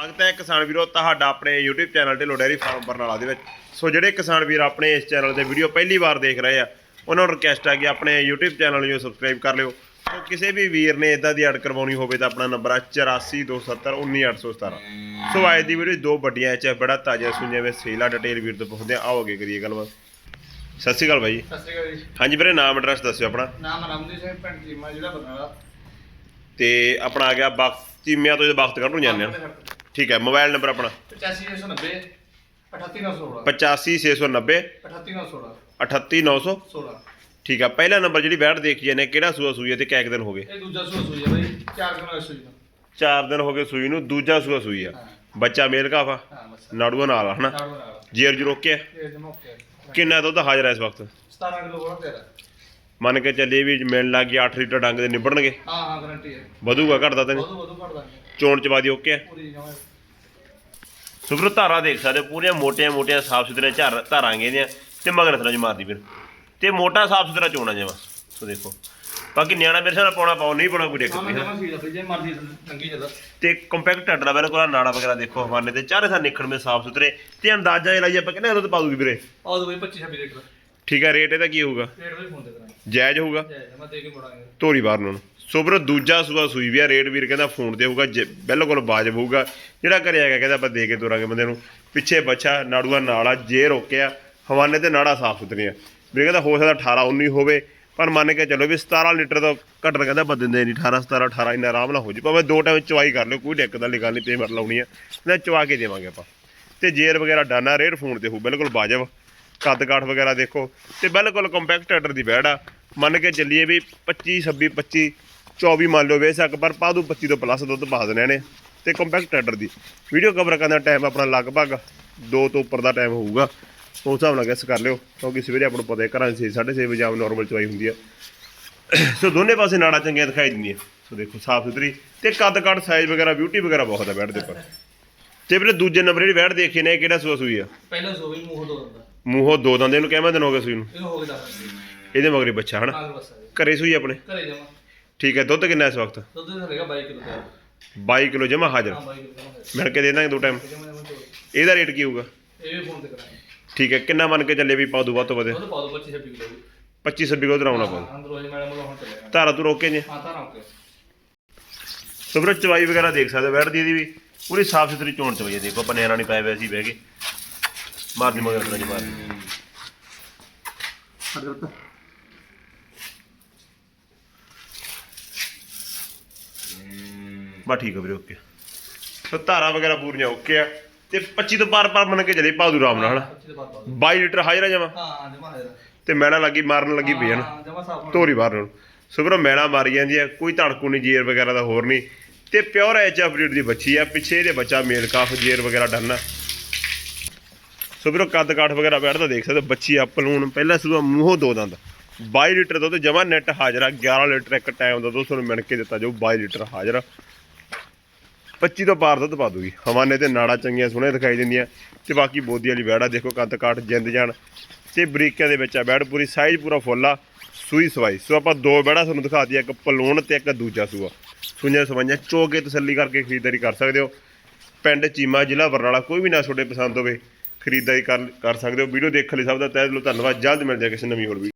ਸਵਾਗਤ ਹੈ ਕਿਸਾਨ ਵੀਰੋ ਤੁਹਾਡਾ ਆਪਣੇ YouTube channel Dhillon dairy farm Barnala ਦੇ ਵਿੱਚ। ਸੋ ਜਿਹੜੇ ਕਿਸਾਨ ਵੀਰ ਆਪਣੇ ਇਸ ਚੈਨਲ ਤੇ ਵੀਡੀਓ ਪਹਿਲੀ ਵਾਰ ਦੇਖ ਰਹੇ ਆ ਉਹਨਾਂ ਨੂੰ ਰਿਕਵੈਸਟ ਹੈ ਕਿ ਆਪਣੇ YouTube ਚੈਨਲ ਨੂੰ ਸਬਸਕ੍ਰਾਈਬ ਕਰ ਲਿਓ। ਸੋ ਕਿਸੇ ਵੀ ਵੀਰ ਨੇ ਇਦਾਂ ਦੀ ਐਡ ਕਰਵਾਉਣੀ ਹੋਵੇ ਤਾਂ ਆਪਣਾ ਨੰਬਰ ਹੈ 8427191817 ਸੋ ਅੱਜ ਦੀ ਵੀਡੀਓ ਦੋ ਵੱਡੀਆਂ ਐਚ ਬੜਾ ਤਾਜ਼ਾ ਸੁਣਿਆ ਵੇ ਸੇਲਾ ਡਿਟੇਲ ਵੀਰ ਤੋਂ ਪੁੱਛਦੇ ਆ ਆਓਗੇ ਕਰੀਏ ਗੱਲਬਾਤ। ਸਤਿ ਸ਼੍ਰੀ ਅਕਾਲ ਬਾਈ। ਸਤਿ ਸ਼੍ਰੀ ਅਕਾਲ ਜੀ। ਹਾਂਜੀ ਵੀਰੇ ਨਾਮ ਐਡਰੈਸ ਦੱਸਿਓ ਆਪਣਾ। ਨਾਮ ਰਮਦੀਪ ਸਿੰਘ ਪਿੰਡ ਚੀਮਾ ਜ਼ਿਲ੍ਹਾ ਬਰਨਾਲਾ। ਤੇ ਆਪਣਾ ਆ ਗਿਆ ਬਖਤ ਚੀਮਿਆਂ ਤੋਂ ਬਖਤਗੜ੍ਹ ਨੂੰ ਜਾਂਦੇ ਆ। ਠੀਕ ਹੈ ਮੋਬਾਈਲ ਨੰਬਰ ਆਪਣਾ। 8590 38916 85690 38916 38900 16 ਠੀਕ ਆ ਪਹਿਲਾ ਨੰਬਰ ਜਿਹੜੀ ਬੈਠ ਦੇਖੀ ਜਾਂਦੇ ਕਿਹੜਾ ਸੂਆ ਸੂਈ ਹੈ ਤੇ ਕਿੰਨੇ ਦਿਨ ਹੋ ਗਏ? ਇਹ ਦੂਜਾ ਸੂਆ ਸੂਈ ਹੈ ਬਾਈ ਚਾਰ ਕਿਲੋ ਸੂਈ ਦਾ। 4 ਦਿਨ ਹੋ ਗਏ ਸੂਈ ਨੂੰ ਦੂਜਾ ਸੂਆ ਸੂਈ ਆ। ਹਾਂ। ਬੱਚਾ ਮੇਲ ਕਾਫਾ ਹਾਂ ਨਾੜੂਆ ਨਾਲ ਆ ਹਨਾ? ਜੀਰ ਜੀ ਰੋਕਿਆ? ਇਹ ਜਮੋਕੇ ਕਿੰਨਾ ਦੁੱਧ ਹਾਜ਼ਰ ਹੈ ਇਸ ਵਕਤ? 17 ਕਿਲੋ ਹੋਣਾ ਤੇਰਾ। ਮੰਨ ਕੇ ਚੱਲੇ ਵੀ ਮਿਲਣ ਲੱਗ ਗਿਆ 8 ਲੀਟਰ ਡੰਗ ਦੇ ਨਿਬੜਨਗੇ। ਹਾਂ ਹਾਂ ਗਰੰਟੀ ਹੈ। ਵਧੂਗਾ ਘਟਦਾ ਤੈਨੂੰ ਵਧੂ ਵਧੂ ਘਟ ਦਾਂਗੇ ਚੋਣ ਚਵਾਦੀ ਓਕੇ ਆ? ਜਮਾ ਸੁਪਰ ਧਾਰਾ ਦੇਖ ਸਕਦੇ ਹੋ, ਪੂਰੀਆਂ ਮੋਟੀਆਂ ਮੋਟੀਆਂ ਸਾਫ਼ ਸੁਥਰੇ ਝਾਰ ਧਾਰਾਂਗੇ ਦੀਆਂ ਤੇ ਮਗਰ ਥਰਾ ਮਾਰਦੀ ਫਿਰ। ਤੇ ਮੋਟਾ ਸਾਫ਼ ਸੁਥਰਾ ਚੋਣਾ ਜਮਾ ਸੋ ਦੇਖੋ ਬਾਕੀ ਨਿਆਣਾ ਮੇਰੇ ਨਾਲ ਪਾਉਣਾ ਪਾਉ ਨਹੀਂ ਪਾਉਣਾ ਕੋਈ ਦਿੱਕਤ ਨਹੀਂ ਤੇ ਕੰਪੈਕਟ ਅੱਡਰਾ ਬਿਲਕੁਲ ਨਾੜਾ ਵਗੈਰਾ ਦੇਖੋ ਹਵਾਨੇ ਤੇ ਚਾਰੇ ਥਾਂ ਨਿਕਲਵੇਂ ਸਾਫ਼ ਸੁਥਰੇ। ਤੇ ਅੰਦਾਜ਼ਾ ਇਹ ਲਾਈਏ ਆਪਾਂ ਕਿੰਨੇ ਦੁੱਧ ਪਾ ਦੂਗੀ ਵੀਰੇ? ਆਹ ਦੋ ਬਈ 25 26 ਲੀਟਰ। ਠੀਕ ਹੈ ਰੇਟ ਇਹਦਾ ਕੀ ਹੋਊਗਾ? ਰੇਟ ਵੀ ਫੋਨ ਤੇ ਕਰਾਂਗੇ। ਜਾਇਜ਼ ਹੋਊਗਾ? ਜੈ ਜਮਾ ਦੇ ਕੇ ਮੋੜਾਂਗੇ। ਧੋਰੀ ਬਾਹਰ ਨੂੰ ਸੋ ਵੀਰੋ ਦੂਜਾ ਸੂਆ ਸੂਈ ਵੀ ਆ, ਰੇਟ ਵੀਰ ਕਹਿੰਦਾ ਫੋਨ ਤੇ ਹੋਊਗਾ, ਜੇ- ਬਿਲਕੁਲ ਵਾਜਬ ਹੋਊਗਾ। ਜਿਹੜਾ ਘਰੇ ਹੈਗਾ, ਕਹਿੰਦਾ ਆਪਾਂ ਦੇ ਕੇ ਤੋਰਾਂਗੇ ਬੰਦੇ ਨੂੰ। ਪਿੱਛੇ ਬੱਚਾ, ਨਾੜੂਆ ਨਾਲਾ ਜੇ ਰੋਕਿਆ, ਹਵਾਨੇ ਤੇ ਨਾੜਾ ਸਾਫ਼ ਸੁਥਰੀਆਂ। ਵੀਰ ਕਹਿੰਦਾ ਹੋ ਸਕਦਾ 18 19 ਹੋਵੇ, ਪਰ ਮੰਨ ਕੇ ਚੱਲੋ ਵੀ 17 ਲੀਟਰ ਤੋਂ ਘੱਟ ਕਹਿੰਦਾ ਆਪਾਂ ਦਿੰਦੇ ਨਹੀਂ 18 17 18 ਇੰਨਾ ਆਰਾਮ ਨਾਲ ਹੋ ਜੀ ਭਾਵੇਂ ਦੋ ਟਾਈਮ ਚਵਾਈ ਕਰ ਲਿਓ, ਕੋਈ ਦਿੱਕਤ ਵਾਲੀ ਗੱਲ ਨਹੀਂ, ਪੇਮੈਂਟ ਲਾਉਣੀ ਆ। ਨਾ ਚਵਾ ਕੇ ਦੇਵਾਂਗੇ ਆਪਾਂ। ਤੇ ਜੇਰ ਵਗੈਰਾ ਡਾਨਾ ਰੇਟ ਫੋਨ ਤੇ ਹੋ ਬਿਲਕੁਲ ਵਾਜਬ। ਕੱਦ ਕਾਠ ਵਗੈਰਾ ਦੇਖੋ, ਤੇ ਬਿਲਕੁਲ ਕੰਪੈਕਟ ਹੈਡਰ ਦੀ ਬੈੜ ਆ। ਮੰਨ ਕੇ ਚੱਲੀਏ ਵੀ 25 26 25 24 ਮੰਨ ਲਓ ਬੇਸ਼ੱਕ ਪਰ ਪਾ ਦੂ 25 ਤੋਂ ਪਲੱਸ ਦੁੱਧ ਪਾ ਦੇਣੇ ਨੇ ਤੇ ਕੰਪੈਕਟ ਹੈਡਰ ਦੀ। ਵੀਡੀਓ ਕਵਰ ਕਰਨ ਦਾ ਟਾਈਮ ਆਪਣਾ ਲਗਭਗ 2 ਤੋਂ ਉੱਪਰ ਦਾ ਟਾਈਮ ਹੋਊਗਾ। ਉਸ ਹਿਸਾਬ ਨਾਲ ਗੈਸ ਕਰ ਲਿਓ ਕਿਉਂਕਿ ਸਵੇਰੇ ਆਪਾਂ ਨੂੰ ਪਤਾ ਹੈ ਘਰਾਂ 6 6:30 ਵਜੇ ਆਮ ਨਾਰਮਲ ਚਵਾਈ ਹੁੰਦੀ ਆ ਸੋ ਦੋਨੇ ਪਾਸੇ ਨਾੜਾ ਚੰਗੀਆਂ ਦਿਖਾਈ ਦਿੰਦੀਆਂ। ਸੋ ਦੇਖੋ ਸਾਫ਼ ਸੁਥਰੀ ਤੇ ਕੱਦ ਕੱਟ ਸਾਈਜ਼ ਵਗੈਰਾ ਬਿਊਟੀ ਵਗੈਰਾ ਬਹੁਤ ਆ ਬੈਠ ਦੇ ਉੱਪਰ ਤੇ ਵੀਰੇ ਦੂਜੇ ਨੰਬਰ ਜਿਹੜੀ ਬੈਠ ਦੇਖੀ ਨੇ ਕਿਹੜਾ ਸੂਆ ਸੂਈ ਆ? ਪਹਿਲਾ ਸੂਆ ਵੀ ਮੂੰਹ ਦੋ ਦਿੰਦਾ। ਮੂੰਹੋਂ ਦੋ ਦੰਦੇ ਇਹਨੂੰ ਕਿਵੇਂ ਦਿਨ ਹੋ ਗਏ ਸੂਈ ਨੂੰ? ਇਹ ਹੋ ਦੱਸ ਇਹਦੇ ਮਗਰੀ ਬੱਚਾ ਹਨਾ। ਘਰੇ ਸੂਈ ਆਪਣੇ? ਘਰੇ ਜਮਾ। ਠੀਕ ਹੈ ਦੁੱਧ ਕਿੰਨਾ ਇਸ ਵਕਤ? ਦੁੱਧ ਦੇ ਥੱਲੇਗਾ 22 ਕਿਲੋ ਤਿਆਰ। 22 ਕਿਲੋ ਜਮਾ ਹਾਜ਼ਰ। ਹਾਂ 22 ਕਿਲੋ ਜਮਾ ਹੈ ਮਿਲ ਕੇ ਦੇ ਦਾਂਗੇ ਦੋ ਟਾਈਮ। ਇਹਦਾ ਰੇਟ ਕੀ ਹੋਊਗਾ? ਇਹ ਵੀ ਫੋਨ ਤੇ ਕਰਾਂਗੇ। ਠੀਕ ਹੈ ਕਿੰਨਾ ਮੰਨ ਕੇ ਚੱਲੇ ਵੀ ਪਾ ਦੂ ਵੱਧ ਤੋਂ ਵਧੇ? ਦੁੱਧ ਪਾ ਦੋ 25 26 ਕਿਲੋ ਵੀ 25 26 ਕਿਲੋ ਧਰਾਉਣਾ ਪਊ। ਅੰਦਰੋਂ ਇਹ ਮੈਡਮ ਹੁਣ ਚੱਲੇਗਾ ਧਾਰਾ ਤੂੰ ਰੋਕੇ ਜੇ। ਹਾਂ ਤਾਂ ਰੋਕੇ ਸੋ ਵੀਰੋ ਚਵਾਈ ਵਗੈਰਾ ਦੇਖ ਸਕਦੇ ਹੋ ਬੈਠ ਦੀ ਇਹਦੀ ਵੀ। ਪੂਰੀ ਸਾਫ਼ ਸੁਥਰੀ ਚੋਣ ਚਵਾਈ ਹੈ ਦੇਖੋ ਨੈਣਾ ਨਹੀਂ ਪਾਏ ਹੋਏ ਅਸੀਂ ਬਹਿ ਗਏ ਮਾਰਦੀ ਮਗਰ ਕਰਾਂ ਜੀ ਮਾਰਦੀ ਬਾ ਠੀਕ ਹੈ ਵੀਰੇ ਓਕੇ ਸੋ ਧਾਰਾ ਵਗੈਰਾ ਪੂਰੀਆਂ ਓਕੇ ਆ। ਤੇ 25 ਤੋਂ ਪਾਰ ਪਾਰ ਮੰਨ ਕੇ ਚਲੇ ਪਾਉ ਰਾਮ ਨਾਲ ਹਨਾ? 25 ਦੇ ਬਾਅਦ ਪਾ ਦੋ 22 ਲੀਟਰ ਹਾਜ਼ਰ ਆ ਜਮਾ? ਹਾਂ ਜਮਾ ਹੈ ਤੇ ਮੈਣਾ ਲੱਗੀ ਮਾਰਨ ਲੱਗੀ ਪਈ ਹਨ ਧੋਰੀ ਬਾਹਰ ਨੂੰ। ਸੋ ਵੀਰੋ ਮੈਣਾ ਮਾਰੀ ਜਾਂਦੀ ਆ ਕੋਈ ਧੜਕੂ ਨਹੀਂ ਜੇਰ ਵਗੈਰਾ ਦਾ ਹੋਰ ਨਹੀਂ। ਤੇ ਪਿਓਰ ਐਚ ਐਫ ਦੀ ਬੱਚੀ ਆ ਪਿੱਛੇ ਇਹਦੇ ਬੱਚਾ ਮੇਲ ਕਾਫ ਜੇਰ ਵਗੈਰਾ ਡੰਨਾ ਸੋ ਵੀਰੋ ਕੱਦ ਕਾਠ ਵਗੈਰਾ ਬੈਠਦਾ ਦੇਖ ਸਕਦੇ। ਬੱਚੀ ਆ ਪਲੂਣ। ਪਹਿਲਾ ਸੂਆ ਮੂੰਹੋਂ ਦੋ ਦੰਦ। 22 ਲੀਟਰ ਦੁੱਧ ਜਮਾ ਨੈਟ ਹਾਜ਼ਰ ਆ 11 ਲੀਟਰ ਇੱਕ ਟਾਈਮ ਦਾ ਦੁੱਧ ਤੁਹਾਨੂੰ ਮਿਣ ਕੇ ਦਿੱਤਾ ਜਾਊ 22 ਲੀਟਰ ਹਾਜ਼ਰ 25 ਤੋਂ ਪਾਰ ਦੁੱਧ ਪਾ ਦੂਗੀ। ਹਵਾਨੇ ਤੇ ਨਾੜਾ ਚੰਗੀਆਂ ਸੋਹਣੀਆਂ ਦਿਖਾਈ ਦਿੰਦੀਆਂ, ਤੇ ਬਾਕੀ ਬੋਦੀ ਵਾਲੀ ਬੈੜ ਆ, ਦੇਖੋ ਕੱਦ ਕਾਠ ਜਿੰਦ ਜਾਣ। ਤੇ ਬਰੀਕਿਆਂ ਦੇ ਵਿੱਚ ਆ ਬੈੜ ਪੂਰੀ ਸਾਈਜ਼ ਪੂਰਾ ਫੁੱਲ ਆ, ਸੂਈ ਸਵਾਈ। ਸੋ ਆਪਾਂ ਦੋ ਬੈੜਾ ਤੁਹਾਨੂੰ ਦਿਖਾਤੀ ਇੱਕ ਪਲੂਣ ਤੇ ਇੱਕ ਦੂਜਾ ਸੂਆ। ਸੁਈਆਂ ਸਵਾਈਆਂ ਚੋਕੇ ਤਸੱਲੀ ਕਰਕੇ ਖਰੀਦਦਾਰੀ ਕਰ ਸਕਦੇ ਹੋ। ਪਿੰਡ ਚੀਮਾ, ਜ਼ਿਲ੍ਹਾ ਬਰਨਾਲਾ, ਕੋਈ ਵੀ ਨਾ ਤੁਹਾਡੇ ਪਸੰਦ ਹੋਵੇ, ਖਰੀਦਦਾਰੀ ਕਰ ਕਰ ਸਕਦੇ ਹੋ। ਵੀਡੀਓ ਦੇਖਣ ਲਈ ਸਭ ਦਾ ਤਹਿ ਦਿਲੋਂ ਧੰਨਵਾਦ। ਜਲਦ ਮਿਲਦੇ ਹਾਂ ਕਿਸੇ ਨਵੀਂ ਹੋਰ ਵੀਡੀਓ